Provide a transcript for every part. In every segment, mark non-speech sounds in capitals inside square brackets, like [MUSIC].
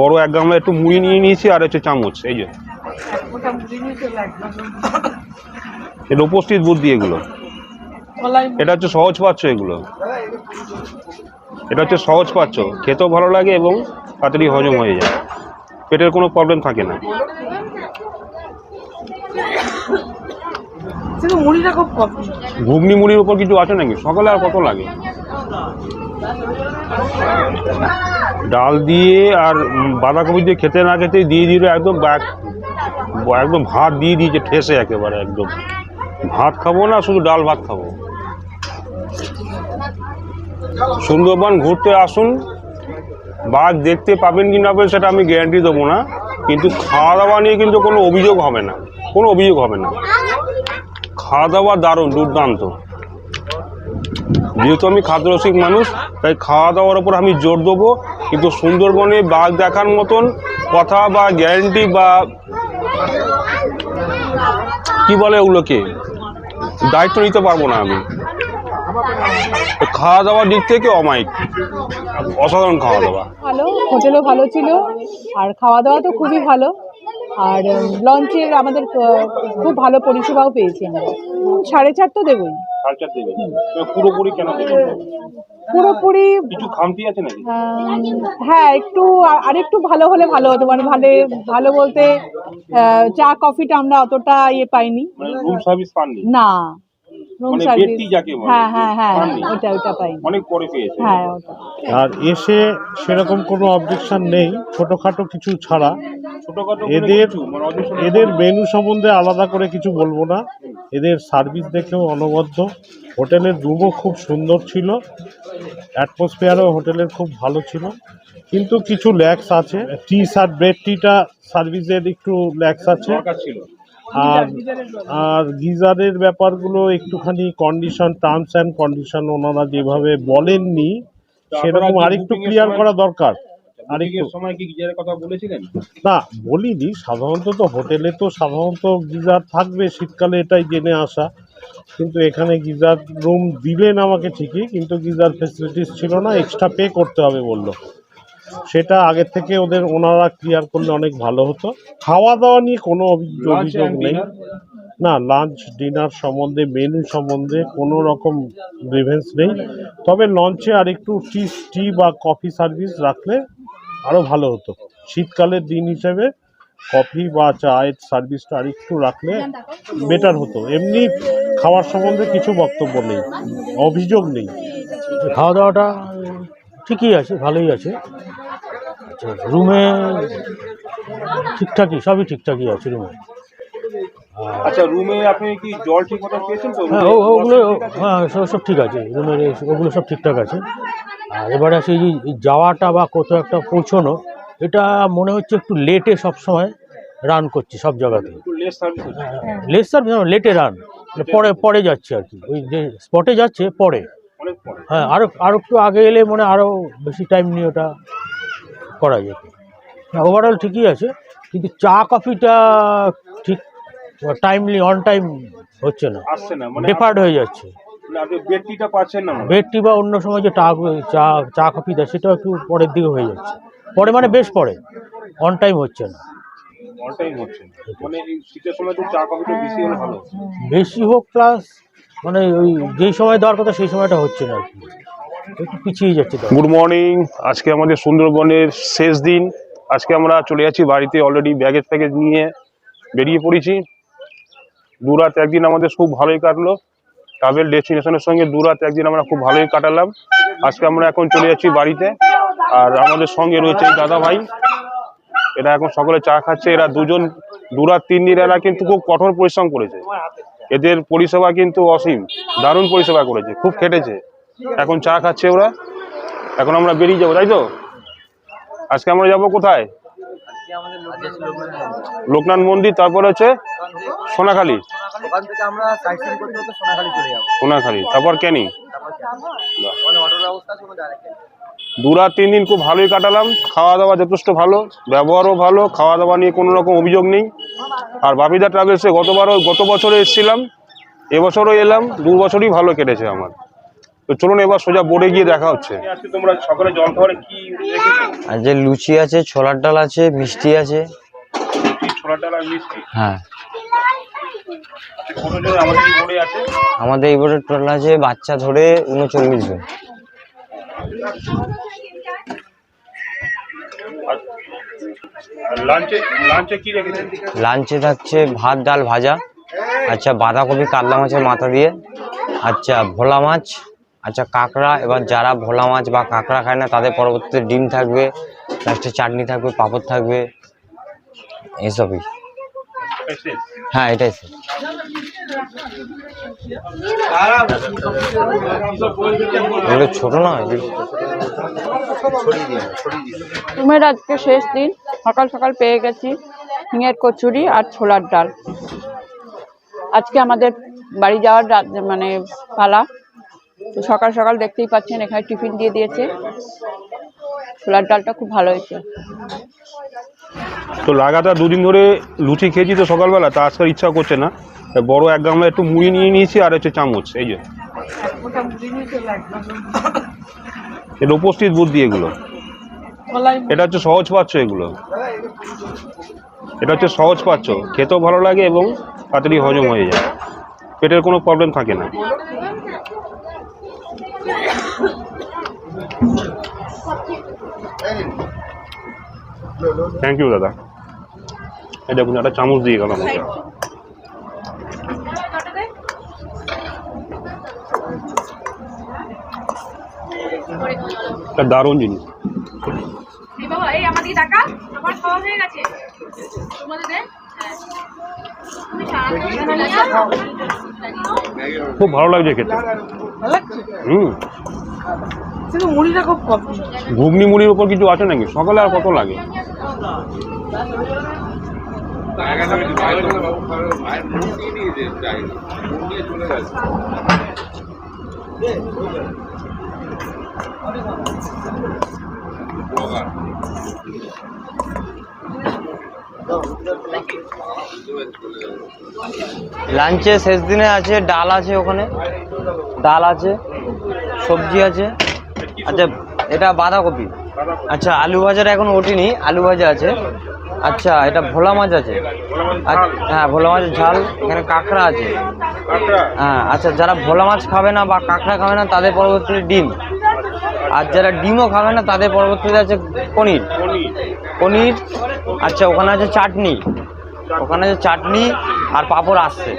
বড় এক গামলা একটু মুড়ি নিয়ে নিয়েছি আর হচ্ছে চামচ এই যে। এটা উপস্থিত বুদ্ধি এগুলো। এটা হচ্ছে সহজ পাচ্ছ এগুলো। এটা হচ্ছে সহজ পাচ্ছ। খেতেও ভালো লাগে এবং তাড়াতাড়ি হজম হয়ে যায়। পেটের কোনো প্রবলেম থাকে না। ঘুগনি মুড়ির উপর কিছু আছে নাকি? সকালে আর কত লাগে? ডাল দিয়ে আর বাঁধাকপি দিয়ে খেতে না খেতে দিয়ে দিল একদম একদম ভাত দিয়ে দিয়েছে, ঠেসে একেবারে একদম। ভাত খাব না, শুধু ডাল ভাত খাব। সুন্দরবন ঘুরতে আসুন। বাঘ দেখতে পাবেন কি না পাবেন সেটা আমি গ্যারান্টি দেবো না। কিন্তু খাওয়া দাওয়া নিয়ে কিন্তু কোনো অভিযোগ হবে না। কোনো অভিযোগ হবে না। খাওয়া দাওয়া দারুণ, দুর্দান্ত। যেহেতু আমি খাদ্যরসিক মানুষ, তাই খাওয়া দাওয়ার ওপর আমি জোর দেবো। কিন্তু সুন্দরবনে বাঘ দেখার মতন কথা বা গ্যারেন্টি বা কি বলে ওগুলোকে? দায়িত্ব নিতে পারব না আমি। খাওয়া দাওয়ার দিক থেকে অমায়িক। অসাধারণ খাওয়া দাওয়া ভালো, হোটেলও ভালো ছিল। আর খাওয়া দাওয়া তো খুবই ভালো। আর লঞ্চের আমাদের খুব ভালো পরিষেবাও পেয়েছি আমরা। সাড়ে চার তো দেবই। দেবে। পুরোপুরি কেন দেবে? পুরোপুরি কিছু খামতি আছে নাকি? হ্যাঁ একটু আর- আরেকটু ভালো হলে ভালো হতো মানে ভালো ভালো বলতে চা কফিটা আমরা অতটা ইয়ে পাইনি। মানে রুম সার্ভিস পাননি? না। রুম মানে সার্ভিস। হ্যাঁ হ্যাঁ হ্যাঁ ওটা ওটা পাইনি অনেক পরে পেয়েছে। হ্যাঁ ওটা। আর এসে সেরকম কোনো অবজেকশন নেই ছোটোখাটো কিছু ছাড়া। এদের মানে এদের মেনু সম্বন্ধে আলাদা করে কিছু বলব না। এদের সার্ভিস দেখেও অনবদ্য। হোটেলের রুমও খুব সুন্দর ছিল। অ্যাটমসফিয়ারও হোটেলের খুব ভালো ছিল। কিন্তু কিছু ল্যাক্স আছে। টি সার ব্রেড টিটা সার্ভিসের একটু ল্যাক্স আছে। আর আর গিজারের ব্যাপারগুলো একটুখানি কন্ডিশন টার্মস অ্যান্ড কন্ডিশন ওনারা যেভাবে বলেননি সেরকম আরেকটু ক্লিয়ার করা দরকার। আরেকটু সময় কি গিজারের কথা বলেছিলেন? না বলিনি। সাধারণত তো হোটেলে তো সাধারণত গিজার থাকবে শীতকালে এটাই জেনে আসা। কিন্তু এখানে গিজার রুম দিলেন আমাকে ঠিকই কিন্তু গিজার ফেসিলিটিস ছিল না এক্সট্রা পে করতে হবে বলল। সেটা আগের থেকে ওদের ওনারা ক্লিয়ার করলে অনেক ভালো হতো। খাওয়া দাওয়া নিয়ে কোনো অভি- অভিযোগ নেই। না লাঞ্চ ডিনার সম্বন্ধে মেনু সম্বন্ধে কোনো রকম গ্রিভেন্স নেই। তবে লঞ্চে আর একটু টি টি বা কফি সার্ভিস রাখলে আরও ভালো হতো। শীতকালের দিন হিসেবে কফি বা চায়ের সার্ভিসটা আর একটু রাখলে বেটার হতো। এমনি খাওয়ার সম্বন্ধে কিছু বক্তব্য নেই অভিযোগ নেই। খাওয়া দাওয়াটা ঠিকই আছে ভালোই আছে। আচ্ছা রুমে ঠিকঠাকই সবই ঠিকঠাকই আছে রুমে আচ্ছা রুমে আপনি কি জল ঠিক মতো পেয়েছেন তো? হ্যাঁ ওগুলো হ্যাঁ সব ঠিক আছে রুমের ওগুলো সব ঠিকঠাক আছে। আর এবারে সেই যাওয়াটা বা কোথাও একটা পৌঁছানো এটা মনে হচ্ছে একটু লেটে সব সময় রান করছে সব জায়গাতে। একটু লেস সার্ভিস লেট সার্ভিস লেটে রান পরে পরে যাচ্ছে আর কি। ওই যে স্পটে যাচ্ছে পরে। হ্যাঁ আরও আরও একটু আগে এলে মনে আরও বেশি টাইম নিয়ে ওটা করা যেত। ওভারঅল ঠিকই আছে কিন্তু চা কফিটা ঠিক টাইমলি অন টাইম হচ্ছে না। আসছে না মানে ডেফার্ড হয়ে যাচ্ছে। আপনি বেডটিটা পাচ্ছেন না মানে। বা অন্য সময় যে টা চা চা কফি দেয় সেটাও একটু পরের দিকে হয়ে যাচ্ছে। পরে মানে বেশ পরে অন টাইম হচ্ছে না। অল টাইম হচ্ছে মানে শীতের সময় তো চা কফিটা বেশি হলে ভালো। বেশি হোক প্লাস মানে ওই যেই সময় দেওয়ার কথা সেই সময়টা হচ্ছে না কি। একটু পিছিয়ে যাচ্ছে গুড মর্নিং আজকে আমাদের সুন্দরবনের শেষ দিন। আজকে আমরা চলে যাচ্ছি বাড়িতে অলরেডি ব্যাগেজ ফ্যাগেজ নিয়ে বেরিয়ে পড়েছি। দু রাত একদিন আমাদের খুব ভালোই কাটলো। ট্রাভেল ডেস্টিনেশনের সঙ্গে দু রাত একদিন আমরা খুব ভালোই কাটালাম। আজকে আমরা এখন চলে যাচ্ছি বাড়িতে। আর আমাদের সঙ্গে রয়েছে দাদা ভাই এরা এখন সকলে চা খাচ্ছে, এরা দুজন দু রাত তিন দিন এরা কিন্তু খুব কঠোর পরিশ্রম করেছে। এদের পরিষেবা কিন্তু অসীম, দারুণ পরিষেবা করেছে, খুব খেটেছে। এখন চা খাচ্ছে ওরা, এখন আমরা বেরিয়ে যাব, তাই তো? আজকে আমরা যাব কোথায়? লোকনাথ মন্দির, তারপর হচ্ছে সোনাখালী। সোনাখালি। তারপর ক্যানিং। দু রাত তিন দিন খুব ভালোই কাটালাম। খাওয়া দাওয়া যথেষ্ট ভালো ব্যবহারও ভালো খাওয়া দাওয়া নিয়ে কোনো রকম অভিযোগ নেই। আর বাপিদা ট্রাভেলসে গতবারও গত বছরে এসেছিলাম এবছরও এলাম দু বছরই ভালো কেটেছে আমার। তো চলুন এবার সোজা বোর্ডে গিয়ে দেখা হচ্ছে। আজকে তোমরা সকালে জল খাবারে কি আর যে লুচি আছে ছোলার ডাল আছে মিষ্টি আছে। ছোলা ডাল আর মিষ্টি? হ্যাঁ। আমাদের এই বোর্ডে আছে? আমাদের এই বোর্ডের টোটাল আছে বাচ্চা ধরে উনচল্লিশ জন। লাঞ্চে থাকছে ভাত, ডাল ভাজা। আচ্ছা বাঁধাকপি, কাতলা মাছের মাথা দিয়ে। আচ্ছা ভোলা মাছ। আচ্ছা কাঁকড়া। এবার যারা ভোলা মাছ বা কাঁকড়া খায় না, তাদের পরবর্তীতে ডিম থাকবে লাস্টে চাটনি থাকবে, পাঁপড় থাকবে। এসবই। হ্যাঁ এটাই স্যার এগুলো ছোট না রুমের আজকে শেষ দিন। সকাল সকাল পেয়ে গেছি হিঙের কচুরি আর ছোলার ডাল। আজকে আমাদের বাড়ি যাওয়ার মানে পালা। তো সকাল সকাল দেখতেই পাচ্ছেন, এখানে টিফিন দিয়ে দিয়েছে। ছোলার ডালটা খুব ভালো হয়েছে। তো লাগাতার দুদিন ধরে লুচি খেয়েছি তো সকালবেলা, তা আজকাল ইচ্ছা করছে না। বড় এক গামলা একটু মুড়ি নিয়ে নিয়েছি আর হচ্ছে চামচ, এই যে। এটা উপস্থিত বুদ্ধি এগুলো। এটা হচ্ছে সহজ পাচ্ছ এগুলো। এটা হচ্ছে সহজ পাচ্ছ। খেতেও ভালো লাগে এবং তাড়াতাড়ি হজম হয়ে যায়। পেটের কোনো প্রবলেম থাকে না। থ্যাংক ইউ দাদা। এই দেখুন একটা চামচ দিয়ে গেল আমাকে। একটা দারুণ জিনিস। হয়ে হ্যাঁ। খুব ভালো লাগছে খেতে। হুম। মুড়িটা খুব ঘুগনি মুড়ির উপর কিছু আছে নাকি? সকালে আর কত লাগে? লাঞ্চে শেষ দিনে আছে ডাল আছে ওখানে। ডাল আছে সবজি আছে। আচ্ছা এটা বাঁধাকপি। আচ্ছা আলু ভাজার এখন ওঠেনি আলু ভাজা আছে। আচ্ছা এটা ভোলা মাছ আছে। আচ্ছা, হ্যাঁ ভোলা মাছের ঝাল এখানে কাঁকড়া আছে। হ্যাঁ আচ্ছা যারা ভোলা মাছ খাবে না বা কাঁকড়া খাবে না তাদের পরবর্তীতে ডিম। আর যারা ডিমও খাবে না তাদের পরবর্তীতে আছে পনির। পনির আচ্ছা ওখানে আছে চাটনি। ওখানে আছে চাটনি আর পাঁপড় আসছে।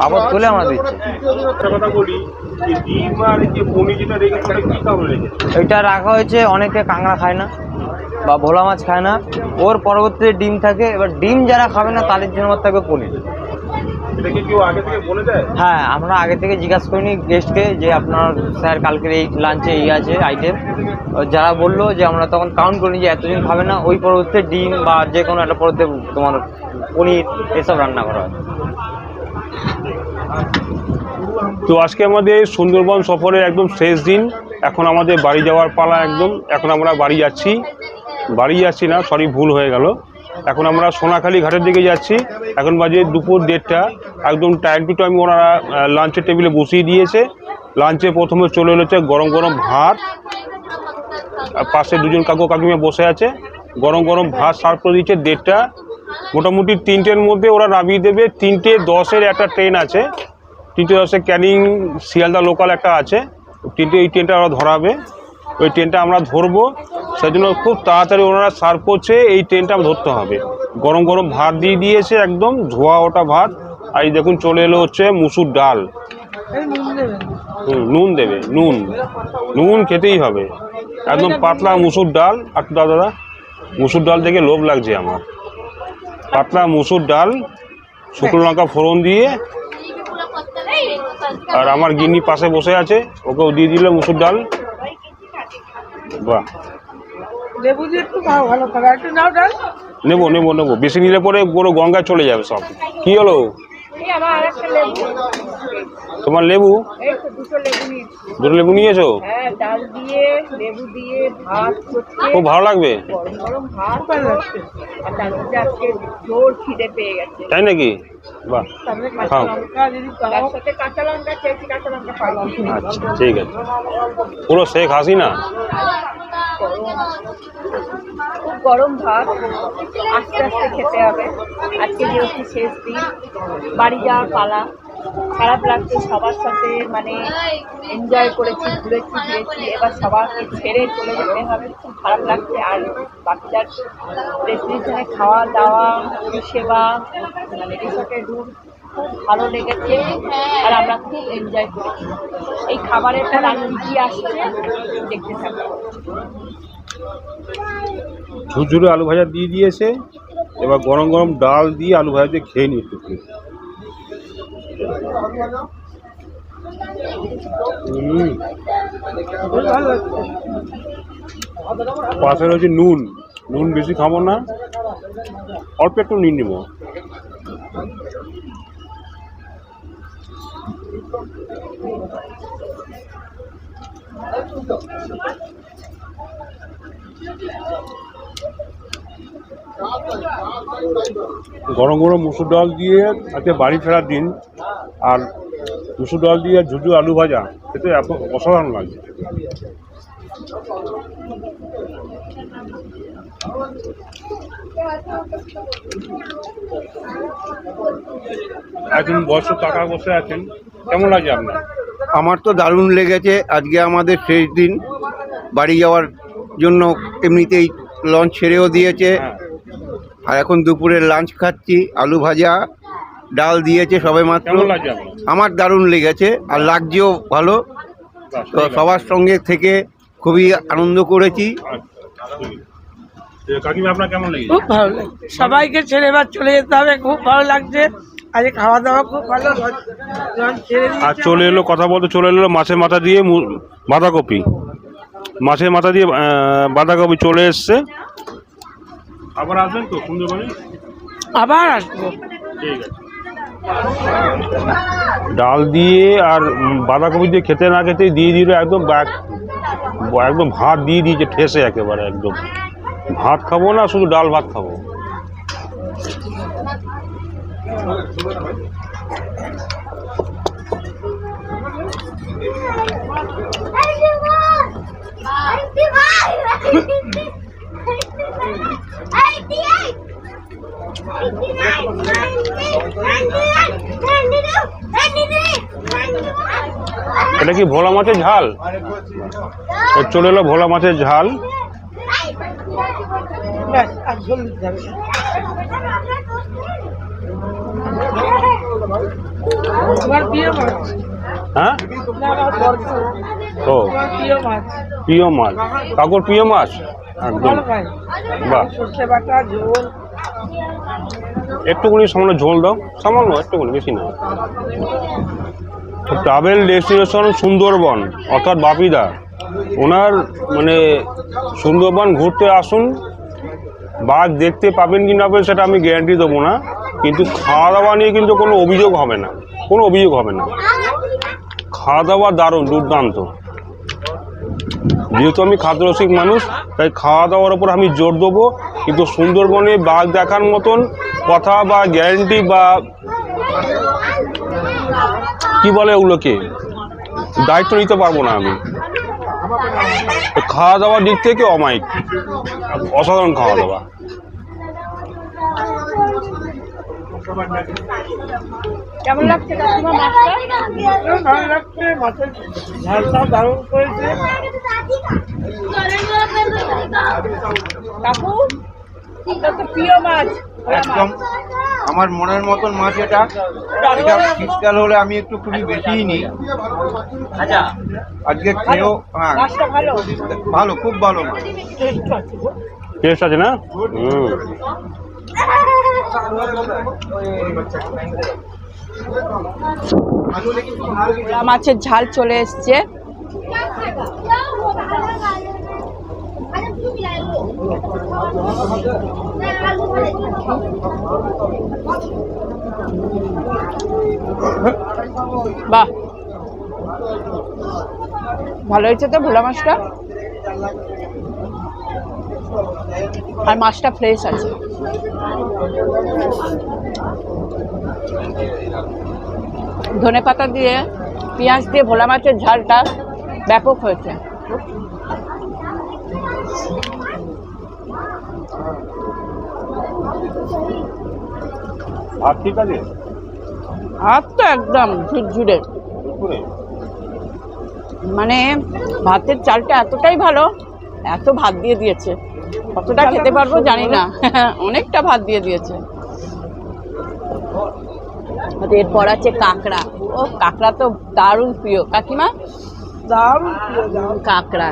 পাঁপড় তুলে আমরা দিচ্ছি। এটা রাখা হয়েছে অনেকে কাঁকড়া খায় না বা ভোলা মাছ খায় না। ওর পরবর্তীতে ডিম থাকে এবার ডিম যারা খাবে না তাদের জন্য থাকবে পনির। হ্যাঁ আমরা আগে থেকে জিজ্ঞাসা করিনি গেস্টকে যে আপনার স্যার কালকের এই লাঞ্চে এই আছে আইটেম যারা বলল যে আমরা তখন কাউন্ট করিনি যে এতজন খাবে না ওই পরবর্তীতে ডিম বা যে কোনো একটা পরবর্তী তোমার পনির এসব রান্না করা হয়। তো আজকে আমাদের সুন্দরবন সফরের একদম শেষ দিন। এখন আমাদের বাড়ি যাওয়ার পালা একদম। এখন আমরা বাড়ি যাচ্ছি। বাড়ি যাচ্ছি না সরি ভুল হয়ে গেল। এখন আমরা সোনাখালি ঘাটের দিকে যাচ্ছি। এখন বাজে দুপুর দেড়টা। একদম টাইম টু টাইম ওনারা লাঞ্চের টেবিলে বসিয়ে দিয়েছে। লাঞ্চে প্রথমে চলে এলেছে গরম গরম ভাত। পাশে দুজন কাকু কাকিমা বসে আছে। গরম গরম ভাত সার্ভ করে দিচ্ছে দেড়টা। মোটামুটি তিনটের মধ্যে ওরা নামিয়ে দেবে। তিনটে দশের একটা ট্রেন আছে। তিনটে দশে ক্যানিং শিয়ালদা লোকাল একটা আছে। তিনটে এই ট্রেনটা ওরা ধরাবে। ওই ট্রেনটা আমরা ধরবো। সেই জন্য খুব তাড়াতাড়ি ওনারা সার্ভ করছে। এই ট্রেনটা ধরতে হবে। গরম গরম ভাত দিয়ে দিয়েছে একদম, ধোয়া ওটা ভাত। আর এই দেখুন চলে এলো হচ্ছে মুসুর ডাল। হুম, নুন দেবে, নুন। নুন খেতেই হবে। একদম পাতলা মুসুর ডাল। আর দাদা দাদা, মুসুর ডাল থেকে লোভ লাগছে আমার। পাতলা মুসুর ডাল, শুকনো লঙ্কা ফোড়ন দিয়ে আর আমার গিনি পাশে বসে আছে ওকেও দিয়ে দিল মুসুর ডাল। বাহ। নেব নেব নেব। বেশি নিলে পরে পুরো গঙ্গা চলে যাবে সব। কি হলো? তোমার লেবু? দুটো লেবু নিয়েছি। দুটো লেবু নিয়েছো? হ্যাঁ খুব ভালো লাগবে। তাই নাকি? বাহ খাও। আচ্ছা ঠিক আছে। পুরো শেখ হাসিনা খুব গরম ভাত। আস্তে আস্তে খেতে হবে। আজকে যেহেতু শেষ দিন বাড়ি যাওয়ার পালা। খারাপ লাগছে, সবার সাথে মানে এনজয় করেছি, ঘুরেছি, ফিরেছি, এবার সবাইকে ছেড়ে চলে যেতে হবে, খুব খারাপ লাগছে আর বাকিটার ডেস্টিনেশনে খাওয়া দাওয়া পরিষেবা মানে রিসোর্টের রুম খুব ভালো লেগেছে, আর আমরা খুব এনজয় করেছি এই খাবারের পর আর কি আসছে, দেখতে থাকব ঝুরঝুরে আলু ভাজা দিয়ে দিয়েছে, এবার গরম গরম ডাল দিয়ে আলু ভাজা দিয়ে খেয়ে। হুম। পাশে রয়েছে নুন। নুন বেশি খাব না। অল্প একটু নিয়ে নেব। গরম গরম মুসুর ডাল দিয়ে আজকে বাড়ি ফেরার দিন আর মুসুর ডাল দিয়ে ঝুঝু আলু ভাজা খেতে এত অসাধারণ লাগে একজন বয়স্ক কাকা বসে আছেন কেমন লাগে আপনার? আমার তো দারুণ লেগেছে আজকে আমাদের শেষ দিন বাড়ি যাওয়ার জন্য এমনিতেই লঞ্চ ছেড়েও দিয়েছে হ্যাঁ। আর এখন দুপুরের লাঞ্চ খাচ্ছি আলু ভাজা ডাল দিয়েছে সবে মাত্র। আমার দারুণ লেগেছে আর লাগছেও ভালো। তো সবার সঙ্গে থেকে খুবই আনন্দ করেছি। আচ্ছা, খুব ভালো লাগছে। সবাইকে ছেড়ে এবার চলে যেতে হবে খুব ভালো লাগছে। আজকে খাওয়া দাওয়া খুব ভালো আর চলে এলো কথা বলতে চলে এলো মাছের মাথা দিয়ে বাঁধাকপি। মাছের মাথা দিয়ে বাঁধাকপি চলে এসছে। আবার আসবেন তো সুন্দরবনে? আবার আসব। ঠিক আছে। ডাল দিয়ে আর বাঁধাকপি দিয়ে খেতে না খেতে দিয়ে দিল একদম একদম ভাত দিয়ে দিয়েছে ঠেসে একেবারে একদম। ভাত খাব না শুধু ডাল ভাত খাব। এটা কি ভোলা মাছের ঝাল? চলে এলো ভোলা মাছের ঝাল। হ্যাঁ। ও। প্রিয় মাছ। কাকুর প্রিয় মাছ? একদম। বাহ। সর্ষে বাটা ঝোল। একটুখানি সামান্য ঝোল দাও। সামান্য একটুখানি বেশি না। ট্রাভেল ডেস্টিনেশন সুন্দরবন অর্থাৎ বাপিদা। ওনার মানে সুন্দরবন ঘুরতে আসুন। বাঘ দেখতে পাবেন কি না পাবেন সেটা আমি গ্যারান্টি দেবো না। কিন্তু খাওয়া দাওয়া নিয়ে কিন্তু কোনো অভিযোগ হবে না। কোনো অভিযোগ হবে না। খাওয়া দাওয়া দারুণ দুর্দান্ত। যেহেতু আমি খাদ্যরসিক মানুষ, তাই খাওয়া দাওয়ার ওপর আমি জোর দেবো। কিন্তু সুন্দরবনে বাঘ দেখার মতন কথা বা গ্যারেন্টি বা কি বলে ওগুলোকে? দায়িত্ব নিতে পারব না আমি। খাওয়া দাওয়ার দিক থেকে অমায়িক। অসাধারণ খাওয়া দাওয়া কেমন লাগছে কাকিমা মাছটা? ভালো লাগছে? মাছের ঝালটাও দারুণ করেছে। কাকু আপনার তো প্রিয় মাছ একদম। আমার মনের মতন মাছ এটা। এটা শীতকাল হলে আমি একটু খুবই বেশিই নিই। আচ্ছা। আজকে খেয়েও হ্যাঁ। ভালো? ভালো খুব ভালো মাছ। টেস্ট আছে গো। টেস্ট আছে না? মাছের ঝাল চলে এসছে। বাহ। ভালো হয়েছে তো ভোলা মাছটা? আর মাছটা ফ্রেশ আছে। ধনে পাতা দিয়ে পেঁয়াজ দিয়ে ভোলা মাছের ঝালটা ব্যাপক হয়েছে। ভাত ঠিক আছে? ভাত তো একদম ঝুরঝুরে। মানে ভাতের চালটা এতটাই ভালো এত ভাত দিয়ে দিয়েছে। কতটা খেতে পারব জানি না। [LAUGHS] অনেকটা ভাত দিয়ে দিয়েছে। এরপর আছে কাঁকড়া। ও কাঁকড়া তো দারুণ প্রিয়। কাকিমা? দারুণ। কাঁকড়া।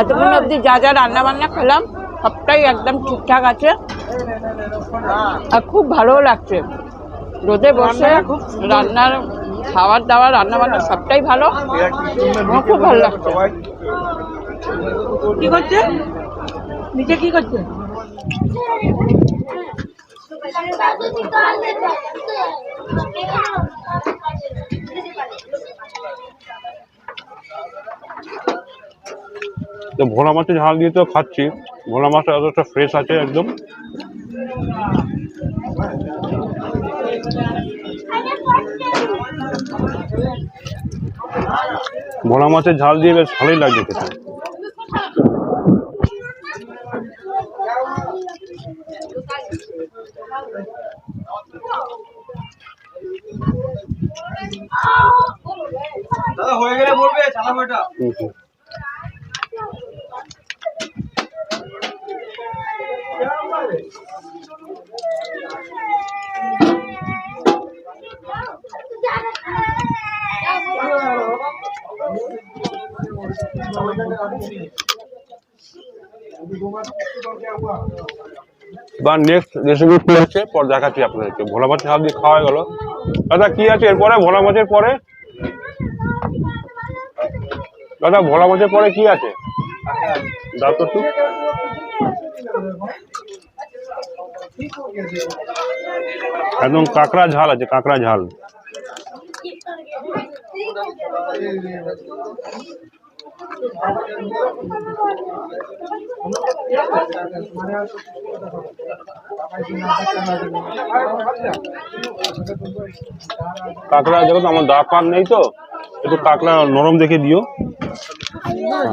এতক্ষণ অবধি যা যা রান্না বান্না খেলাম। সবটাই একদম ঠিকঠাক আছে। আর খুব ভালোও লাগছে। রোদে বসে রান্নার খাবার দাবার রান্না বান্না সবটাই ভালো। আমার খুব ভালো লাগছে। কি করছে? নিচে কি করছে? [LAUGHS] তো ভোলা মাছের ঝাল দিয়ে তো খাচ্ছি। ভোলা মাছটা এতটা ফ্রেশ আছে একদম। ভোলা মাছের ঝাল দিয়ে বেশ ভালোই লাগছে খেতে। দাদা হয়ে গেলে বলবে বা নেক্সট রেসিপি কি আছে পর দেখাচ্ছি আপনাদেরকে। ভোলা মাছের ঝাল দিয়ে খাওয়া গেল। দাদা, কি আছে এরপরে? ভোলা মাছের পরে? দাদা, ভোলা মাছের পরে কি আছে? একদম কাঁকড়া ঝাল আছে, কাঁকড়া ঝাল। কাঁকড়া দেখো তো, আমার দাঁত পাক নেই তো, একটু কাঁকড়া নরম দেখে দিও। হ্যাঁ।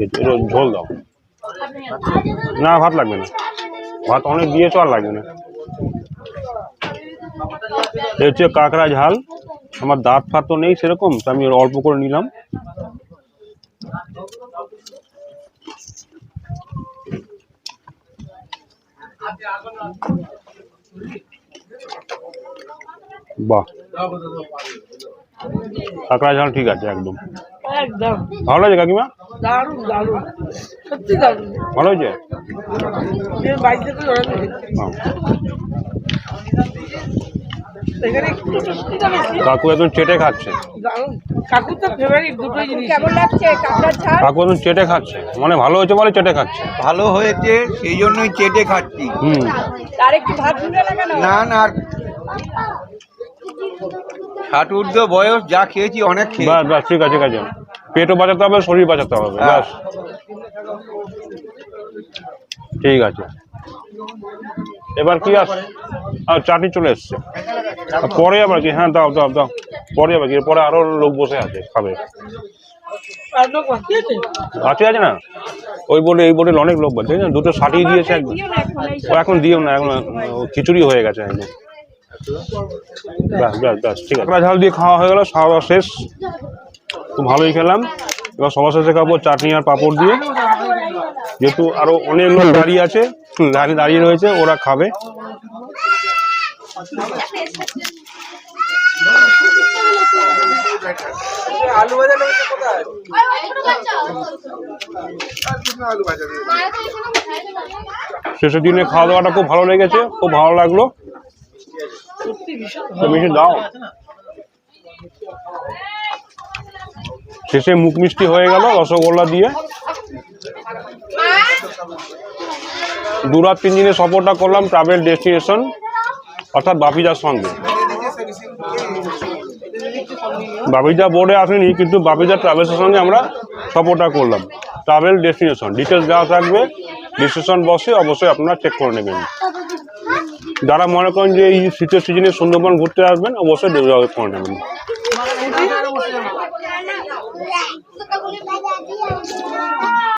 একটু ঝোল দাও। না, ভাত লাগবে না। ভাত অনেক দিয়েছ আর লাগবে না। এই হচ্ছে কাঁকড়া ঝাল। আমার দাঁত ফাত তো নেই সেরকম তো আমি অল্প করে নিলাম। বাহ। কাঁকড়া ঝাল ঠিক আছে একদম। একদম। ভালো আছে কাকিমা? দারুণ দারুণ। সত্যি দারুণ। ভালো হয়েছে? বাড়িতে তো কাকু একদম চেটে খাচ্ছে। কাকুর তো ফেভারিট দুটোই জিনিস। কেমন লাগছে? কাঁকড়ার ঝাল? কাকু একদম চেটে খাচ্ছে। মানে ভালো হয়েছে বলে চেটে খাচ্ছে। ভালো হয়েছে সেই জন্যই চেটে খাচ্ছি। হুম। তার একটু ভাত না না না আর ষাট ঊর্ধ্ব বয়স যা খেয়েছি অনেক খেয়ে বাস বাস ঠিক আছে ঠিক আছে। পেটও বাঁচাতে হবে শরীর বাঁচাতে হবে হ্যাঁ। ব্যাস ঠিক আছে। এবার কি আস আর চাটনি চলে এসছে। আর পরে আবার কি? হ্যাঁ দাও দাও দাও। পরে আবার কি? এরপরে আরও লোক বসে আছে খাবে। আর আছে? আছে না? ওই বোর্ডে এই বোর্ডে অনেক লোক বলছে না দুটো সাটিয়ে দিয়েছে একদম। ও এখন দিও না এখন ও খিচুড়ি হয়ে গেছে একদম। ব্যাস ব্যাস ব্যাস ঠিক আছে। ঝাল দিয়ে খাওয়া হয়ে গেল খাওয়া শেষ। খুব ভালোই খেলাম। এবার সবার শেষে খাব চাটনি আর পাঁপড় দিয়ে। যেহেতু আরও অনেক লোক দাঁড়িয়ে আছে দাঁড়িয়ে দাঁড়িয়ে রয়েছে, ওরা খাবে। শেষের দিনে খাওয়া দাওয়াটা খুব ভালো লেগেছে, খুব ভালো লাগল। মিশে দাও। শেষে মুখ মিষ্টি হয়ে গেল রসগোল্লা দিয়ে। দু রাত তিন দিনের সফরটা করলাম ট্রাভেল ডেস্টিনেশন অর্থাৎ বাপিজার সঙ্গে। বাপিজা বোর্ডে আসেনি, কিন্তু বাপিজা ট্রাভেলসের সঙ্গে আমরা সফরটা করলাম। ট্রাভেল ডেস্টিনেশন ডিটেলস দেওয়া থাকবে ডিসিশন বসে অবশ্যই আপনারা চেক করে নেবেন। যারা মনে করেন যে এই শীতের সিজনে সুন্দরবন ঘুরতে আসবেন, অবশ্যই যোগাযোগ করে নেবেন।